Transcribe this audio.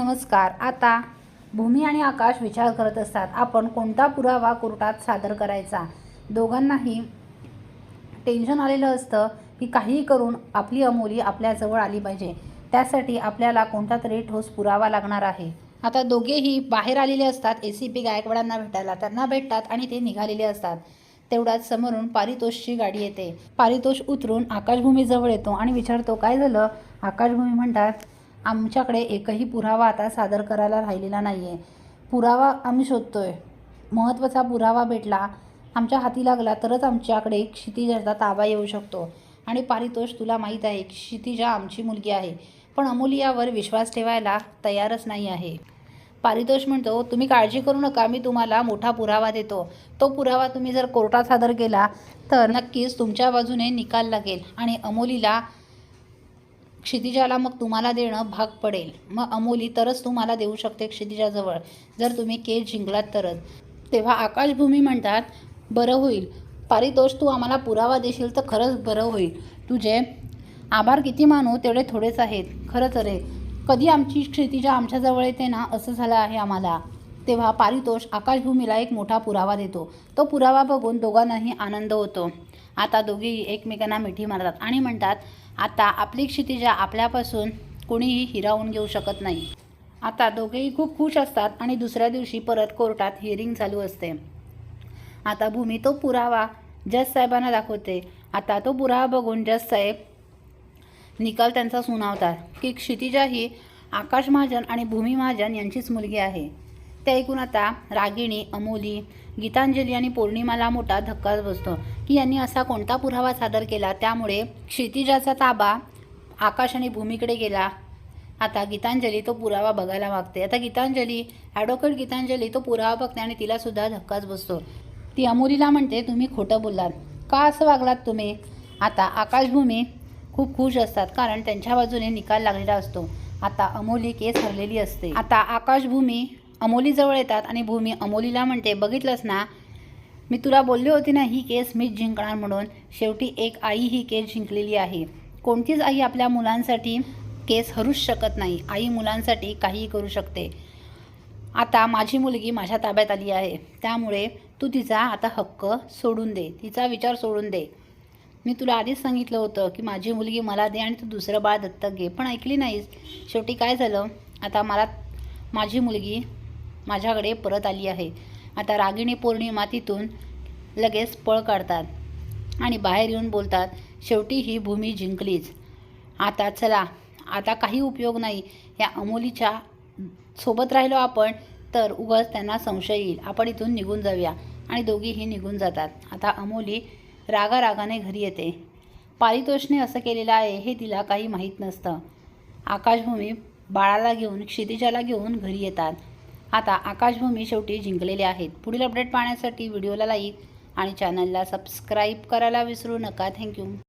नमस्कार. आता भूमी आणि आकाश विचार करत असतात आपण कोणता पुरावा कोर्टात सादर करायचा? दोघांनाही टेन्शन आलेलं असतं की काहीही करून आपली अमोली आपल्याजवळ आली पाहिजे. त्यासाठी आपल्याला कोणता तरी ठोस पुरावा लागणार आहे. आता दोघेही बाहेर आलेले असतात ए सी पी गायकवाडांना भेटायला. त्यांना भेटतात आणि ते निघालेले असतात. तेवढ्यात समोरून पारितोषची गाडी येते. पारितोष उतरून आकाशभूमीजवळ येतो आणि विचारतो काय झालं? आकाशभूमी म्हणतात आमच्याकडे एकही पुरावा आता सादर करायला राहिलेला नाही आहे पुरावा आम्ही शोधतो आहे महत्त्वाचा पुरावा भेटला आमच्या हाती लागला तरच आमच्याकडे क्षितिजाचा ताबा येऊ शकतो. आणि पारितोष तुला माहीत आहे की क्षितिजा आमची मुलगी आहे. पण अमोली यावर विश्वास ठेवायला तयारच नाही आहे. पारितोष म्हणतो तुम्ही काळजी करू नका मी तुम्हाला मोठा पुरावा देतो. तो पुरावा तुम्ही जर कोर्टात सादर केला तर नक्कीच तुमच्या बाजूने निकाल लागेल. आणि अमोलीला क्षितिजाला मग तुम्हाला देणं भाग पडेल. मग अमोली तरच तुम्हाला देऊ शकते क्षितिजाजवळ. जर तुम्ही केस जिंकलात तरच. तेव्हा आकाशभूमी म्हणतात बरं होईल. पारितोष तू आम्हाला पुरावा देशील तर खरंच बरं होईल. तुझे आभार किती मानू तेवढे थोडेच आहेत. खरंच अरे कधी आमची क्षितिजा आमच्याजवळ येते ना असं झालं आहे आम्हाला. तेव्हा पारितोष आकाशभूमीला एक मोठा पुरावा देतो. तो पुरावा बघून दोघांनाही आनंद होतो. आता दोघेही एकमेकांना मिठी मारतात आणि म्हणतात आता आपली क्षितिजा आपल्यापासून कोणीही हिरावून घेऊ शकत नाही. आता दोघेही खूप खुश असतात आणि दुसऱ्या दिवशी परत कोर्टात हिअरिंग चालू असते. आता भूमी तो पुरावा जज साहेबांना दाखवते. आता तो पुरावा बघून जज साहेब निकाल त्यांचा सुनावतात की क्षितिजा ही आकाश महाजन आणि भूमी महाजन यांचीच मुलगी आहे. ते ऐकून आता रागिणी अमोली गीतांजली आणि पौर्णिमाला मोठा धक्काच बसतो. की यांनी असा कोणता पुरावा सादर केला? त्यामुळे क्षितिजाचा ताबा आकाश आणि भूमीकडे गेला. आता गीतांजली तो पुरावा बघायला मागते. आता गीतांजली ॲडव्होकेट गीतांजली तो पुरावा बघते आणि तिलासुद्धा धक्काच बसतो. ती अमोलीला म्हणते तुम्ही खोटं बोललात. का असं वागलात तुम्ही? आता आकाशभूमी खूप खुश असतात कारण त्यांच्या बाजूने निकाल लागलेला असतो. आता अमोली केस हरलेली असते. आता आकाशभूमी अमोलीजवळ येतात आणि भूमी अमोलीला म्हणते बघितलंस ना? मी तुला बोलली होती ना ही केस मीच जिंकणार म्हणून. शेवटी एक आई ही केस जिंकलेली आहे. कोणतीच आई आपल्या मुलांसाठी केस हरूच शकत नाही. आई मुलांसाठी काहीही करू शकते. आता माझी मुलगी माझ्या ताब्यात आली आहे. त्यामुळे तू तिचा आता हक्क सोडून दे. तिचा विचार सोडून दे. मी तुला आधीच सांगितलं होतं की माझी मुलगी मला दे आणि तू दुसरं बाळ दत्तक घे. पण ऐकली नाहीस. शेवटी काय झालं? आता मला माझी मुलगी माझ्याकडे परत आली आहे. आता रागिणी पौर्णिमा तिथून लगेच पळ काढतात आणि बाहेर येऊन बोलतात शेवटी ही भूमी जिंकलीच. आता चला आता काही उपयोग नाही. या अमोलीच्या सोबत राहिलो आपण तर उगाच त्यांना संशय येईल. आपण इथून निघून जाऊया. आणि दोघीही निघून जातात. आता अमोली रागारागाने घरी येते. पारितोषने असं केलेलं आहे हे तिला काही माहीत नसतं. आकाशभूमी बाळाला घेऊन क्षितिजाला घेऊन घरी येतात. आता आकाशभूमी शेवटी जिंकलेले आहेत. पुढील अपडेट पाहण्यासाठी व्हिडिओला लाईक आणि चॅनलला सबस्क्राईब करायला विसरू नका. थँक्यू